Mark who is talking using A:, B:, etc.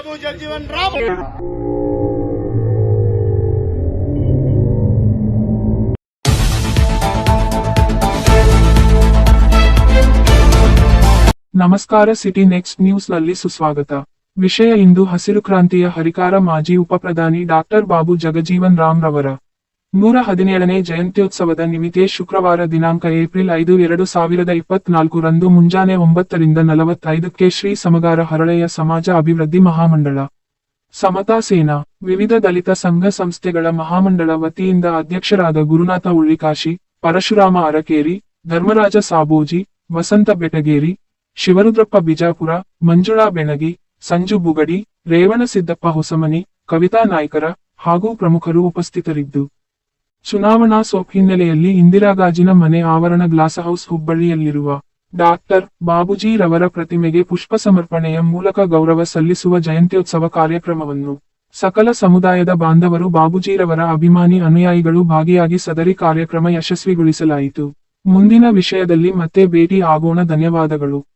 A: ಬಾಬು ಜಗಜೀವನ್ ರಾಮ್.
B: ನಮಸ್ಕಾರ city next ನ್ಯೂಸ್ನಲ್ಲಿ ಸುಸ್ವಾಗತ. ವಿಷಯ ಇಂದು ಹಸಿರು ಕ್ರಾಂತಿಯ ಹರಿಕಾರ ಮಾಜಿ ಉಪಪ್ರಧಾನಿ ಡಾಕ್ಟರ್ ಬಾಬು ಜಗಜೀವನ್ ರಾಮ್ ರವರ ನೂರ ಹದಿನೇಳನೇ ಜಯಂತ್ಯೋತ್ಸವದ ನಿಮಿತ್ತೆ ಶುಕ್ರವಾರ ದಿನಾಂಕ ಏಪ್ರಿಲ್ ಐದು, ಎರಡು ಸಾವಿರದ ಇಪ್ಪತ್ನಾಲ್ಕು ರಂದು ಮುಂಜಾನೆ ಒಂಬತ್ತರಿಂದ ನಲವತ್ತೈದಕ್ಕೆ ಶ್ರೀ ಸಮಗಾರ ಹರಳೆಯ ಸಮಾಜ ಅಭಿವೃದ್ಧಿ ಮಹಾಮಂಡಳ, ಸಮತಾ ಸೇನಾ, ವಿವಿಧ ದಲಿತ ಸಂಘ ಸಂಸ್ಥೆಗಳ ಮಹಾಮಂಡಳ ವತಿಯಿಂದ ಅಧ್ಯಕ್ಷರಾದ ಗುರುನಾಥ ಉಳ್ಳಿಕಾಶಿ ಪರಶುರಾಮ ಅರಕೇರಿ, ಧರ್ಮರಾಜ ಸಾಬೋಜಿ, ವಸಂತ ಬೆಟಗೇರಿ, ಶಿವರುದ್ರಪ್ಪ ಬಿಜಾಪುರ, ಮಂಜುಳಾ ಬೆಣಗಿ, ಸಂಜು ಬುಗಡಿ ರೇವಣಸಿದ್ದಪ್ಪ ಹೊಸಮನಿ, ಕವಿತಾ ನಾಯ್ಕರ ಹಾಗೂ ಪ್ರಮುಖರು ಉಪಸ್ಥಿತರಿದ್ದು. ಚುನಾವಣಾ ಸೋಪ್ ಹಿನ್ನೆಲೆಯಲ್ಲಿ ಇಂದಿರಾ ಗಾಜಿನ ಮನೆ ಆವರಣ ಗ್ಲಾಸ್ ಹೌಸ್ ಹುಬ್ಬಳ್ಳಿಯಲ್ಲಿರುವ ಡಾಕ್ಟರ್ ಬಾಬುಜಿ ರವರ ಪ್ರತಿಮೆಗೆ ಪುಷ್ಪ ಸಮರ್ಪಣೆಯ ಮೂಲಕ ಗೌರವ ಸಲ್ಲಿಸುವ ಜಯಂತ್ಯೋತ್ಸವ ಕಾರ್ಯಕ್ರಮವನ್ನು ಸಕಲ ಸಮುದಾಯದ ಬಾಂಧವರು ಬಾಬುಜಿರವರ ಅಭಿಮಾನಿ ಅನುಯಾಯಿಗಳು ಭಾಗಿಯಾಗಿ ಸದರಿ ಕಾರ್ಯಕ್ರಮ ಯಶಸ್ವಿಗೊಳಿಸಲಾಯಿತು. ಮುಂದಿನ ವಿಷಯದಲ್ಲಿ ಮತ್ತೆ ಭೇಟಿ ಆಗೋಣ. ಧನ್ಯವಾದಗಳು.